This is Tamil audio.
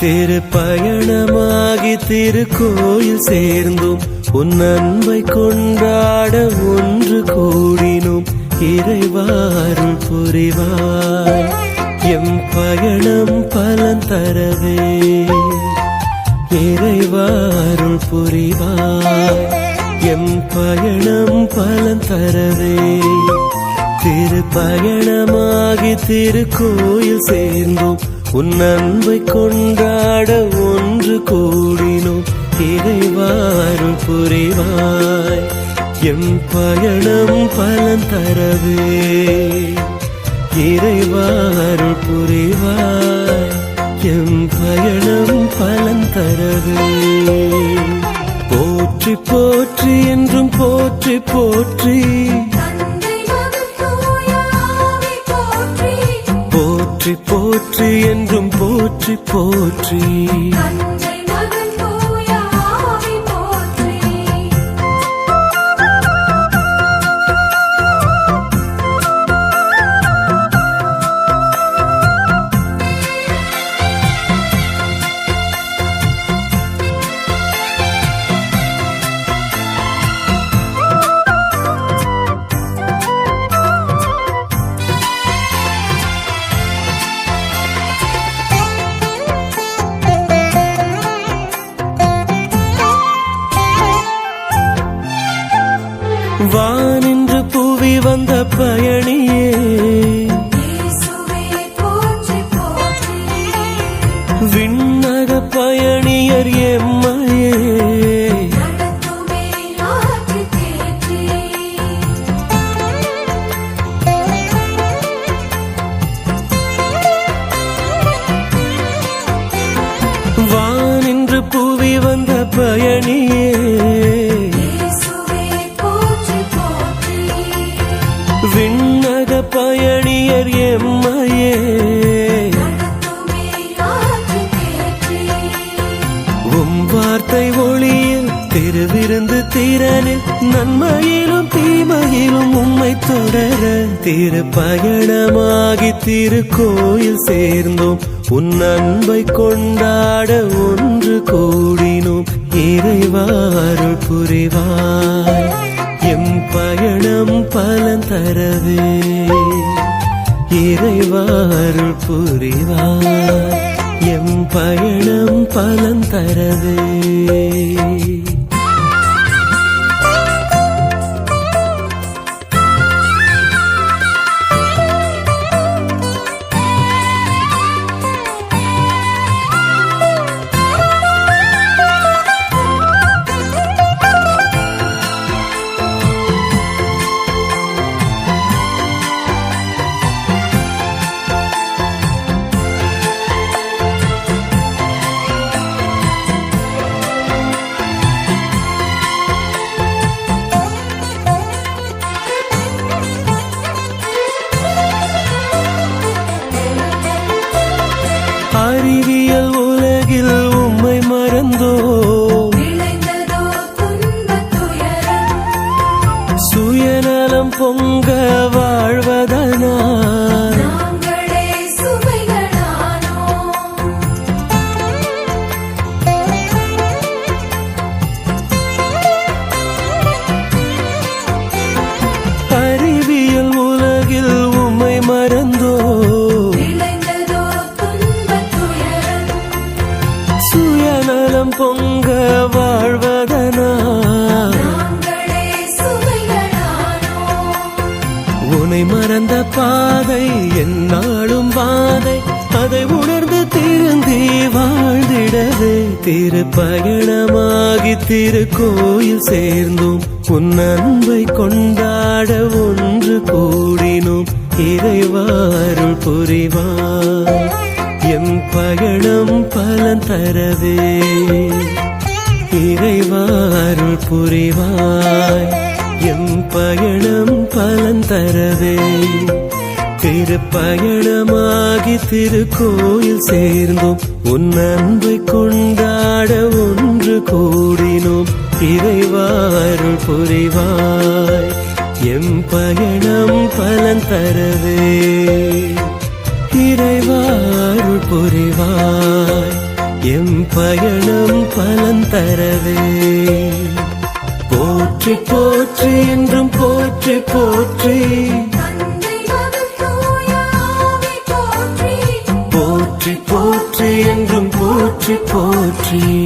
திரு பயணமாகி திருக்கோயில் சேர்ந்தோம் உன் அன்பை கொண்டாட ஒன்று கூடினோம் இறைவாருள் புரிவாய் எம் பயணம் பலன் தரவே. இறைவாருள் புரிவாய் எம் பயணம் பலன் தரவே. திரு பயணமாகி திருக்கோயில் சேர்ந்தோம் உன் அன்பை கொண்டாட ஒன்று கூடினோம். இறைவாருள் புரிவாய். எம் பயணம் பலன் தரவே. இறைவாருள் புரிவாய். எம் பயணம் பலன் தரவே. போற்றி போற்றி என்றும் போற்றி போற்றி. போற்றி போற்றி என்றும் போற்றி போற்றி. புவி வந்த பயணியே. விண்ணக பயணியர் எம்மையே. வானின்று புவி வந்த பயணியே. உம் வார்த்தை ஒளியில் திருவிருந்து திறனில் நன்மையிலும் தீமையிலும் உம்மை தொடர திரு பயணமாகி திருக்கோயில் சேர்ந்தோம். உன் அன்பை கொண்டாட ஒன்று கூடினோம். இறைவாருள் புரிவாய். எம் பயணம் பலன் தரவே. இறைவாருள் புரிவாய். எம் பயணம் பலன் தரவே. அறிவியல் உலகில் உம்மை மறந்தோ சுயநலம் பொங்க வாழ்வதனால். பொங்க சுமைகளானோம் உனை மறந்த பாதை என்னாலும் வாதை அதை உணர்ந்து திருந்தி வாழ்ந்திடவே. திரு பயணமாகி திருக்கோயில் சேர்ந்தோம். உன் அன்பை கொண்டாட ஒன்று கூடினோம். இறைவாருள் புரிவாய் எம் பயணம் பலன் தரவே. இறைவாருள் புரிவாய். எம் பயணம் பலன் தரவே. திருப்பயணமாகி திருக்கோயில் சேர்ந்தோம். உன் அன்பை கொண்டாட ஒன்று கூடினோம். இறைவாருள் புரிவாய். எம் பயணம் பலன் தரவே. இறைவாருள் எம் பயணம் பலன் தரவே. போற்றி போற்றி என்றும் போற்றி போற்றி. போற்றி போற்றி என்றும் போற்றி போற்றி.